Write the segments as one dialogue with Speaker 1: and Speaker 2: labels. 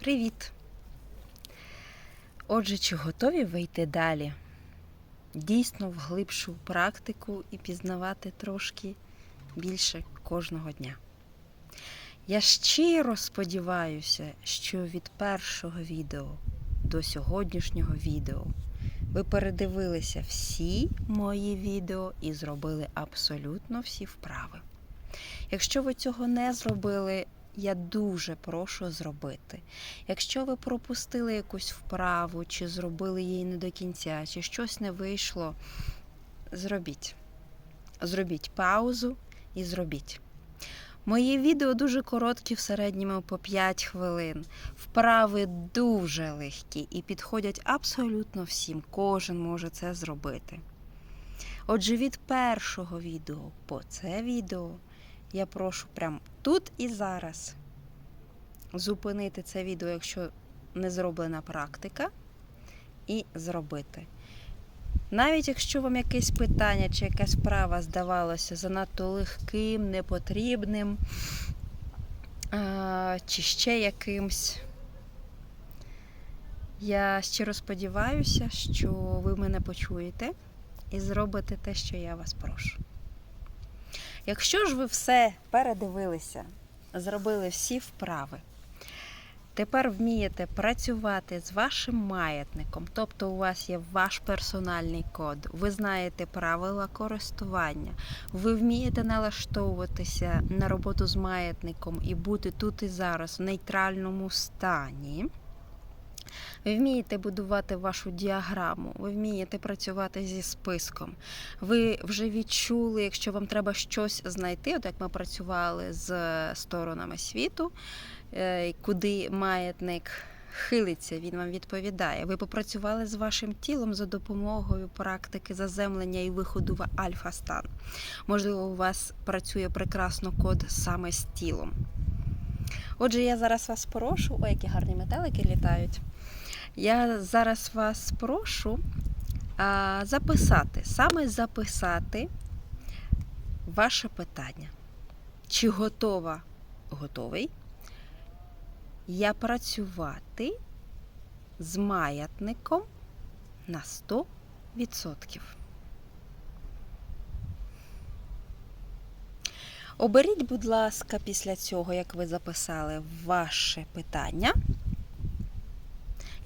Speaker 1: Привіт! Отже, чи готові ви йти далі? Дійсно в глибшу практику і пізнавати трошки більше кожного дня. Я щиро сподіваюся, що від першого відео до сьогоднішнього відео ви передивилися всі мої відео і зробили абсолютно всі вправи. Якщо ви цього не зробили, я дуже прошу зробити. Якщо ви пропустили якусь вправу, чи зробили її не до кінця, чи щось не вийшло, зробіть. Зробіть паузу і зробіть. Мої відео дуже короткі, в середньому по 5 хвилин. Вправи дуже легкі і підходять абсолютно всім. Кожен може це зробити. Отже, від першого відео по це відео я прошу прямо тут і зараз зупинити це відео, якщо не зроблена практика, і зробити. Навіть якщо вам якесь питання чи якась справа здавалося занадто легким, непотрібним, чи ще якимсь, я щиро сподіваюся, що ви мене почуєте і зробите те, що я вас прошу. Якщо ж ви все передивилися, зробили всі вправи, тепер вмієте працювати з вашим маятником, тобто у вас є ваш персональний код, ви знаєте правила користування, ви вмієте налаштовуватися на роботу з маятником і бути тут і зараз в нейтральному стані. Ви вмієте будувати вашу діаграму, ви вмієте працювати зі списком. Ви вже відчули, якщо вам треба щось знайти, от як ми працювали з сторонами світу, е, куди маятник хилиться, він вам відповідає. Ви попрацювали з вашим тілом за допомогою практики заземлення і виходу в альфа-стан. Можливо, у вас працює прекрасно код саме з тілом. Отже, я зараз вас прошу, ой, які гарні метелики літають. Я зараз вас прошу записати, саме записати ваше питання. Чи готова, готовий я працювати з маятником на 100%? Оберіть, будь ласка, після цього, як ви записали ваше питання.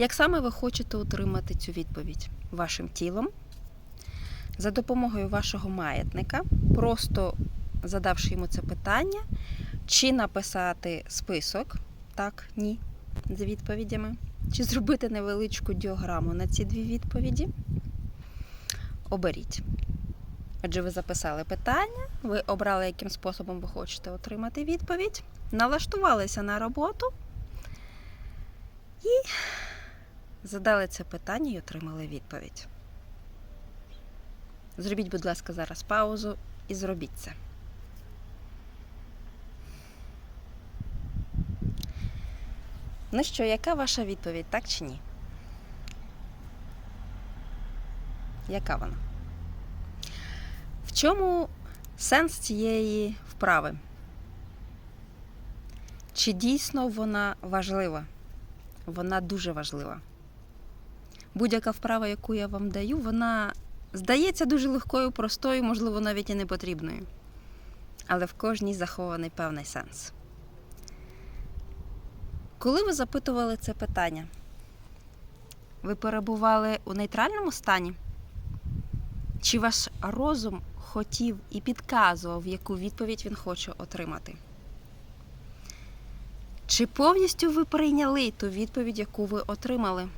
Speaker 1: Як саме ви хочете отримати цю відповідь? Вашим тілом, за допомогою вашого маятника, просто задавши йому це питання, чи написати список, так, ні, з відповідями, чи зробити невеличку діаграму на ці дві відповіді, оберіть. Отже, ви записали питання, ви обрали, яким способом ви хочете отримати відповідь, налаштувалися на роботу і задали це питання і отримали відповідь. Зробіть, будь ласка, зараз паузу і зробіть це. Ну що, яка ваша відповідь, так чи ні? Яка вона? В чому сенс цієї вправи? Чи дійсно вона важлива? Вона дуже важлива. Будь-яка вправа, яку я вам даю, вона здається дуже легкою, простою, можливо, навіть і не потрібною. Але в кожній захований певний сенс. Коли ви запитували це питання, ви перебували у нейтральному стані? Чи ваш розум хотів і підказував, яку відповідь він хоче отримати? Чи повністю ви прийняли ту відповідь, яку ви отримали?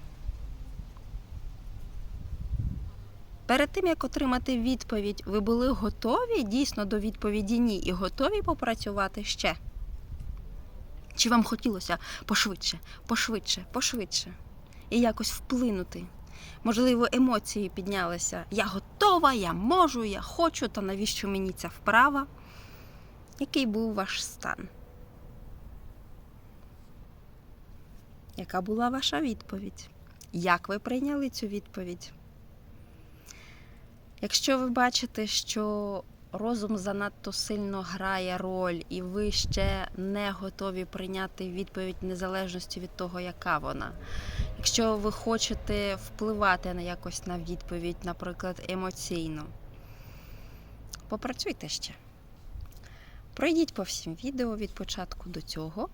Speaker 1: Перед тим, як отримати відповідь, ви були готові дійсно до відповіді ні і готові попрацювати ще? Чи вам хотілося пошвидше, пошвидше, пошвидше і якось вплинути? Можливо, емоції піднялися. Я готова, я можу, я хочу, та навіщо мені ця вправа? Який був ваш стан? Яка була ваша відповідь? Як ви прийняли цю відповідь? Якщо ви бачите, що розум занадто сильно грає роль, і ви ще не готові прийняти відповідь незалежності від того, яка вона. Якщо ви хочете впливати на якось на відповідь, наприклад, емоційно, попрацюйте ще. Пройдіть по всім відео від початку до цього.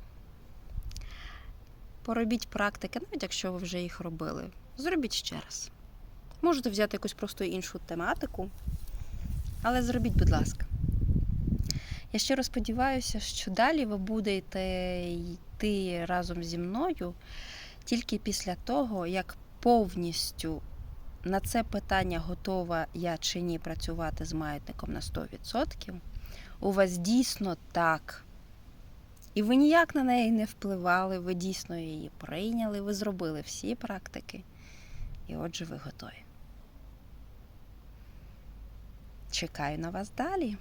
Speaker 1: Поробіть практики, навіть якщо ви вже їх робили. Зробіть ще раз. Можете взяти якусь просто іншу тематику, але зробіть, будь ласка. Я щиро сподіваюся, що далі ви будете йти разом зі мною тільки після того, як повністю на це питання готова я чи ні працювати з маятником на 100%, у вас дійсно так. І ви ніяк на неї не впливали, ви дійсно її прийняли, ви зробили всі практики, і отже, ви готові. Чекаю на вас далі.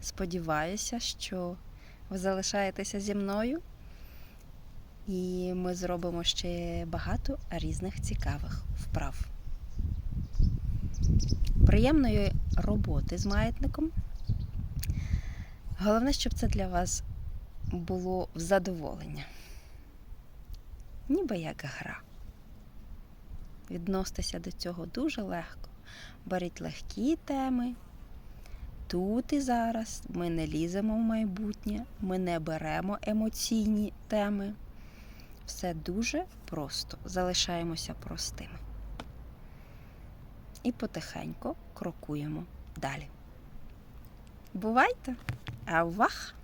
Speaker 1: Сподіваюся, що ви залишаєтеся зі мною, і ми зробимо ще багато різних цікавих вправ. Приємної роботи з маятником. Головне, щоб це для вас було в задоволення. Ніби як гра. Відноситися до цього дуже легко. Беріть легкі теми. Тут і зараз ми не ліземо в майбутнє, ми не беремо емоційні теми. Все дуже просто. Залишаємося простими. І потихеньку крокуємо далі. Бувайте! Авах!